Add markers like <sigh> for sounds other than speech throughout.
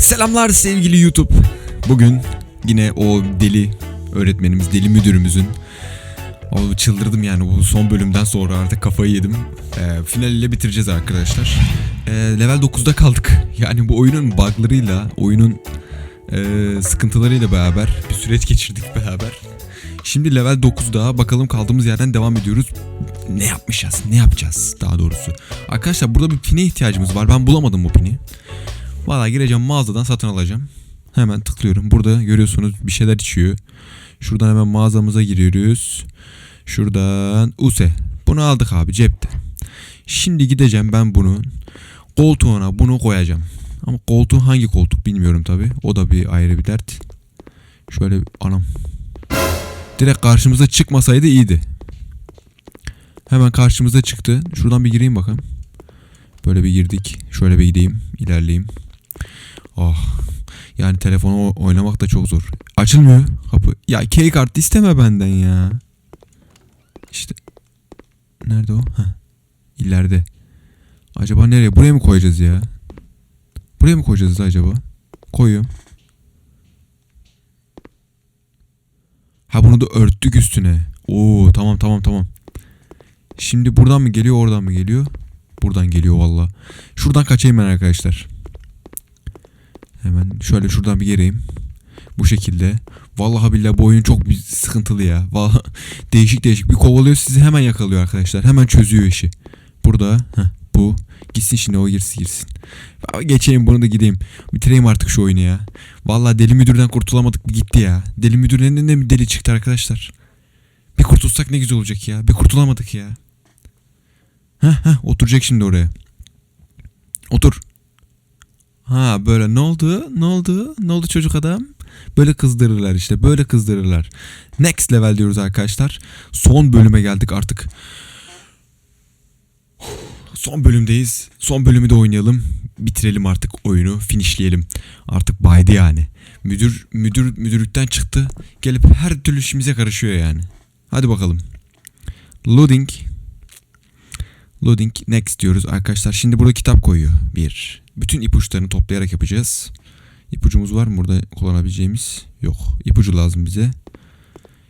Selamlar sevgili YouTube. Bugün yine o deli öğretmenimiz, deli müdürümüzün o çıldırdım yani bu son bölümden sonra artık kafayı yedim. Ee, final ile bitireceğiz arkadaşlar. Ee, level 9'da kaldık. <laughs> Yani bu oyunun buglarıyla, oyunun e, sıkıntılarıyla beraber bir süreç geçirdik beraber. Şimdi level 9'da bakalım kaldığımız yerden devam ediyoruz. Ne yapmışız? Ne yapacağız daha doğrusu? Arkadaşlar burada bir pine ihtiyacımız var. Ben bulamadım bu pini. Valla gireceğim mağazadan satın alacağım. Hemen tıklıyorum. Burada görüyorsunuz bir şeyler içiyor. Şuradan hemen mağazamıza giriyoruz. Şuradan Use. Bunu aldık abi cepte. Şimdi gideceğim ben bunun koltuğuna bunu koyacağım. Ama koltuğun hangi koltuk bilmiyorum tabi. O da bir ayrı bir dert. Şöyle anam. Direkt karşımıza çıkmasaydı iyiydi. Hemen karşımıza çıktı. Şuradan bir gireyim bakalım. Böyle bir girdik. Şöyle bir gideyim. ilerleyeyim. Oh. Yani telefonu oynamak da çok zor. Açılmıyor kapı. Ya key kart isteme benden ya. İşte. Nerede o? Heh. İleride. Acaba nereye? Buraya mı koyacağız ya? Buraya mı koyacağız acaba? Koyuyorum. Ha bunu da örttük üstüne. Oo tamam tamam tamam. Şimdi buradan mı geliyor oradan mı geliyor? Buradan geliyor valla. Şuradan kaçayım ben arkadaşlar. Hemen şöyle şuradan bir gireyim. Bu şekilde. Vallahi billahi bu oyun çok sıkıntılı ya. Vallahi <laughs> değişik değişik bir kovalıyor sizi hemen yakalıyor arkadaşlar. Hemen çözüyor işi. Burada heh, bu. Gitsin şimdi o girsin girsin. Geçeyim bunu da gideyim. Bitireyim artık şu oyunu ya. Vallahi deli müdürden kurtulamadık gitti ya. Deli müdürden de mi deli çıktı arkadaşlar. Bir kurtulsak ne güzel olacak ya. Bir kurtulamadık ya. Heh heh oturacak şimdi oraya. Otur. Ha böyle ne oldu? Ne oldu? Ne oldu çocuk adam? Böyle kızdırırlar işte. Böyle kızdırırlar. Next level diyoruz arkadaşlar. Son bölüme geldik artık. Son bölümdeyiz. Son bölümü de oynayalım. Bitirelim artık oyunu. Finishleyelim. Artık baydı yani. Müdür müdür müdürlükten çıktı. Gelip her türlü işimize karışıyor yani. Hadi bakalım. Loading. Loading next diyoruz arkadaşlar. Şimdi burada kitap koyuyor. Bir. Bütün ipuçlarını toplayarak yapacağız. İpucumuz var mı burada kullanabileceğimiz? Yok. İpucu lazım bize.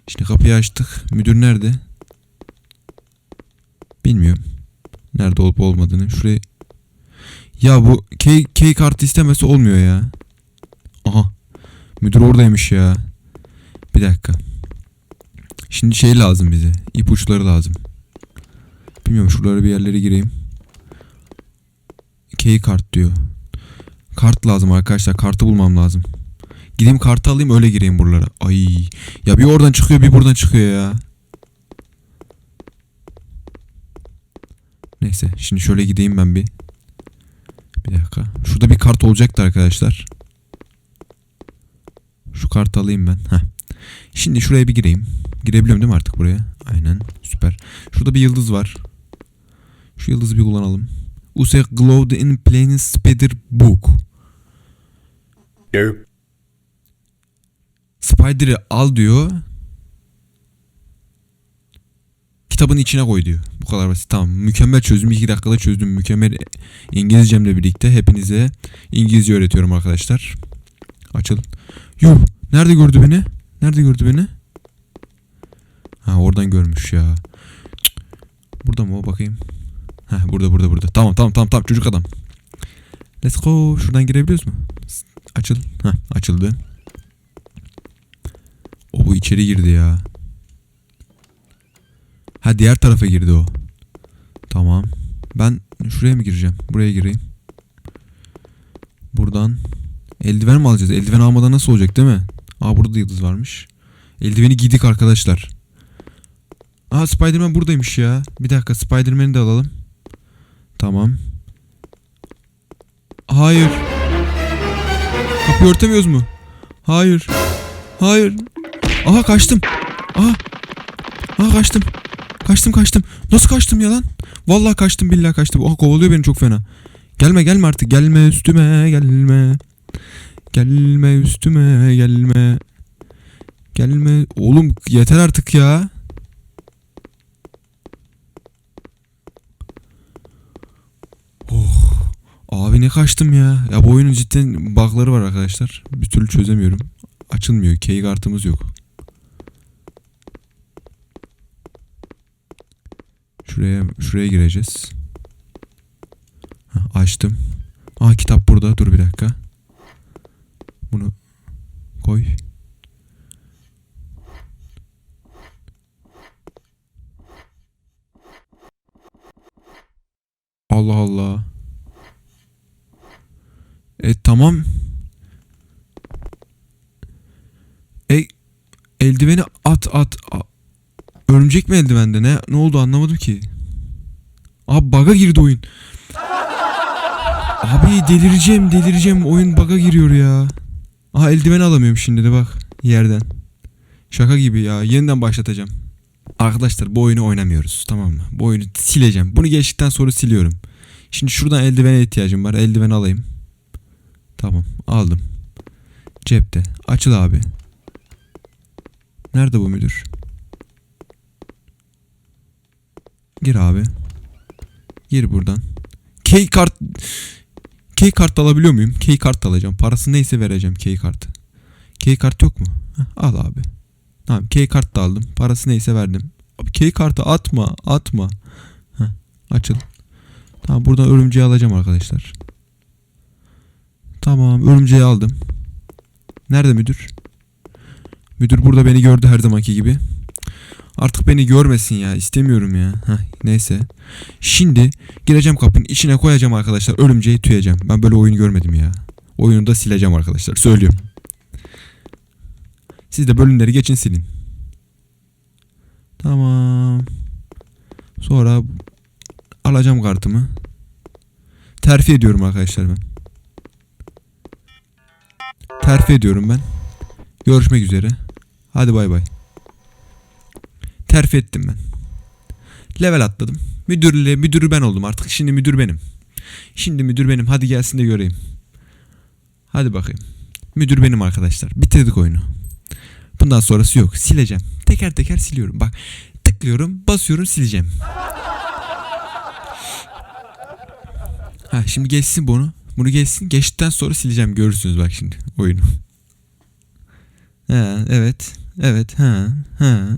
Şimdi kapıyı açtık. Müdür nerede? Bilmiyorum. Nerede olup olmadığını. Şuraya... Ya bu key, key kartı istemesi olmuyor ya. Aha. Müdür oradaymış ya. Bir dakika. Şimdi şey lazım bize. İpuçları lazım. Bilmiyorum şuralara bir yerlere gireyim. Key kart diyor. Kart lazım arkadaşlar. Kartı bulmam lazım. Gideyim kartı alayım öyle gireyim buralara. Ay. Ya bir oradan çıkıyor bir buradan çıkıyor ya. Neyse şimdi şöyle gideyim ben bir. Bir dakika. Şurada bir kart olacaktı arkadaşlar. Şu kartı alayım ben. Heh. Şimdi şuraya bir gireyim. Girebiliyorum değil mi artık buraya? Aynen. Süper. Şurada bir yıldız var. Şu yıldızı bir kullanalım. Use glowed in plain spider book. Nope. Spider'ı al diyor. Kitabın içine koy diyor. Bu kadar basit. Tamam. Mükemmel çözdüm. 2 dakikada çözdüm. Mükemmel İngilizcemle birlikte hepinize İngilizce öğretiyorum arkadaşlar. Açıl. Yuh. Nerede gördü beni? Nerede gördü beni? Ha oradan görmüş ya. Burada mı o bakayım. Ha burada burada burada. Tamam tamam tamam tamam çocuk adam. Let's go. Şuradan girebiliyoruz mu? Açıl. Ha açıldı. O bu içeri girdi ya. Ha diğer tarafa girdi o. Tamam. Ben şuraya mı gireceğim? Buraya gireyim. Buradan eldiven mi alacağız? Eldiven almadan nasıl olacak değil mi? Aa burada da yıldız varmış. Eldiveni giydik arkadaşlar. Aa Spiderman buradaymış ya. Bir dakika Spiderman'i de alalım. Tamam. Hayır. Kapıyı örtemiyoruz mu? Hayır. Hayır. Aha kaçtım. Aha. Aha kaçtım. Kaçtım kaçtım. Nasıl kaçtım ya lan? Vallahi kaçtım billahi kaçtım. Aha kovalıyor beni çok fena. Gelme gelme artık. Gelme üstüme gelme. Gelme üstüme gelme. Gelme. Oğlum yeter artık ya. Oh. Abi ne kaçtım ya. Ya bu oyunun cidden bug'ları var arkadaşlar. Bir türlü çözemiyorum. Açılmıyor. Key kartımız yok. Şuraya şuraya gireceğiz. Hah, açtım. Aa kitap burada. Dur bir dakika. Bunu koy. Allah Allah. Tamam. E eldiveni at at. A- Örümcek mi eldivende ne ne oldu anlamadım ki. Abi baga girdi oyun. Abi delireceğim delireceğim oyun baga giriyor ya. Aha eldiveni alamıyorum şimdi de bak yerden. Şaka gibi ya yeniden başlatacağım. Arkadaşlar bu oyunu oynamıyoruz tamam mı? Bu oyunu sileceğim. Bunu geçtikten sonra siliyorum. Şimdi şuradan eldivene ihtiyacım var. Eldiven alayım. Tamam aldım. Cepte. Açıl abi. Nerede bu müdür? Gir abi. Gir buradan. Key kart Key kart alabiliyor muyum? Key kart alacağım. Parası neyse vereceğim key kartı. Key kart yok mu? Heh, al abi. Tamam key kart da aldım. Parası neyse verdim. Abi key kartı atma atma. Heh, açıl. Tamam buradan örümceği alacağım arkadaşlar. Tamam örümceği aldım. Nerede müdür? Müdür burada beni gördü her zamanki gibi. Artık beni görmesin ya istemiyorum ya. Heh, neyse. Şimdi gireceğim kapının içine koyacağım arkadaşlar. Örümceği tüyeceğim. Ben böyle oyun görmedim ya. Oyunu da sileceğim arkadaşlar. Söylüyorum. Siz de bölümleri geçin silin. Tamam. Sonra alacağım kartımı. Terfi ediyorum arkadaşlar ben. Terfi ediyorum ben. Görüşmek üzere. Hadi bay bay. Terfi ettim ben. Level atladım. Müdürle müdürü ben oldum artık. Şimdi müdür benim. Şimdi müdür benim. Hadi gelsin de göreyim. Hadi bakayım. Müdür benim arkadaşlar. Bitirdik oyunu. Bundan sonrası yok. Sileceğim. Teker teker siliyorum. Bak tıklıyorum, basıyorum, sileceğim. Ha şimdi geçsin bunu. Bunu geçsin. Geçtikten sonra sileceğim. Görürsünüz bak şimdi oyunu. Ha evet. Evet. Ha. Ha.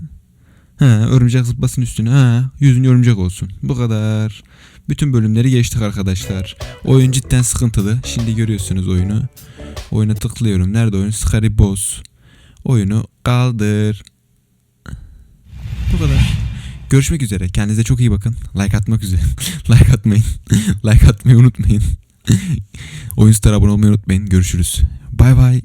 Ha, örümcek zıplasın üstüne. Ha, yüzün örümcek olsun. Bu kadar. Bütün bölümleri geçtik arkadaşlar. Oyun cidden sıkıntılı. Şimdi görüyorsunuz oyunu. Oyuna tıklıyorum. Nerede oyun? Scary Boss. Oyunu kaldır. Bu kadar. Görüşmek üzere. Kendinize çok iyi bakın. Like atmak üzere. <laughs> like atmayın. <laughs> like atmayı unutmayın. Oyun Star'a abone olmayı unutmayın. Görüşürüz. Bay bay.